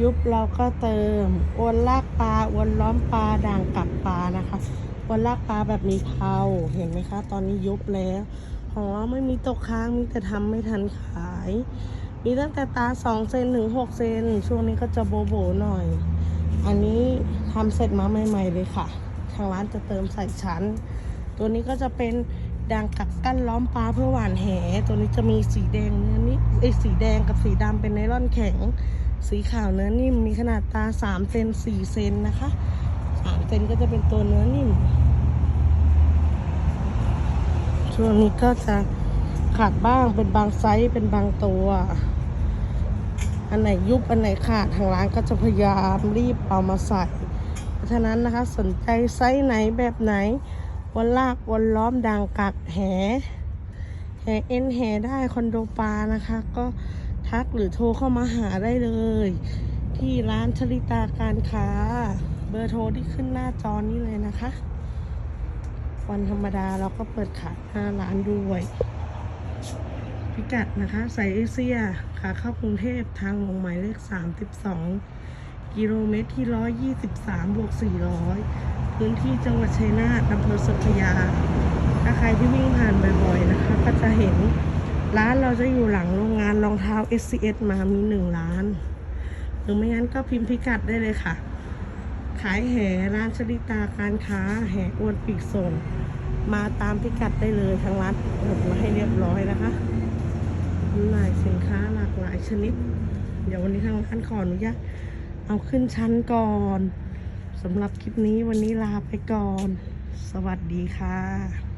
ยุบเราก็เติมอวนลากปลาอวนล้อมปลาด่างกับปลานะคะอวนลากปลาแบบมีเผาเห็นไหมคะ ตอนนี้ยุบแล้วอ๋อไม่มีตกค้างมีแต่ทำไม่ทันขาย มีตั้งแต่ตาสองเซนถึงหกเซนช่วงนี้ก็จะโบโบหน่อย อันนี้ทำเสร็จมาใหม่ ๆ เลยค่ะ ทางร้านจะเติมใส่ชั้น ตัวนี้ก็จะเป็น ด่างกักกั้นล้อมปลาเพื่อหวานแห ตัวนี้จะมีสีแดงเนื้อนิ่มไอยสีแดงกับสีดำเป็นไนล่อนแข็ง สีขาวเนื้อนิ่ม มีขนาดตา3เซน4เซนนะคะ3เซนก็จะเป็นตัวเนื้อนิ่ม ช่วงนี้ก็จะขาดบ้างเป็นบางไซส์เป็นบางตัว อันไหนยุบอันไหนขาดทางร้านก็จะพยายามรีบเอามาใส่ เพราะฉะนั้นนะคะสนใจไซส์ไหนแบบไหน วนลากวนล้อมดังกักแห แหเอ็นแหได้คอนโดปลานะคะ ก็ทักหรือโทรเข้ามาหาได้เลย ที่ร้านชลิตาการค้า เบอร์โทรที่ขึ้นหน้าจอนี้เลยนะคะ วันธรรมดาเราก็เปิดขายหน้าร้านด้วยพิกัดนะคะสายเอเชียขาเข้ากรุงเทพทางลงหมายเลข 32 กิโลเมตรที่ 123 บวก 400 พื้นที่จังหวัดชัยนาทอำเภอสัพยา ถ้าใครที่วิ่งผ่านบ่อยๆนะคะ ก็จะเห็นร้านเราจะอยู่หลังโรงงานรองเท้า SCS มามีหนึ่งร้าน หรือไม่งั้นก็พิมพ์พิกัดได้เลยค่ะ ขายแห่ร้านชลิตาการค้า แห่อวนปีกส่ง มาตามพิกัดได้เลยทางร้านเปิดมาให้เรียบร้อยนะคะหน่ายสินค้าหลากหลายชนิด เดี๋ยววันนี้ทางร้านขออนุญาต เอาขึ้นชั้นก่อนสำหรับคลิปนี้วันนี้ลาไปก่อน สวัสดีค่ะ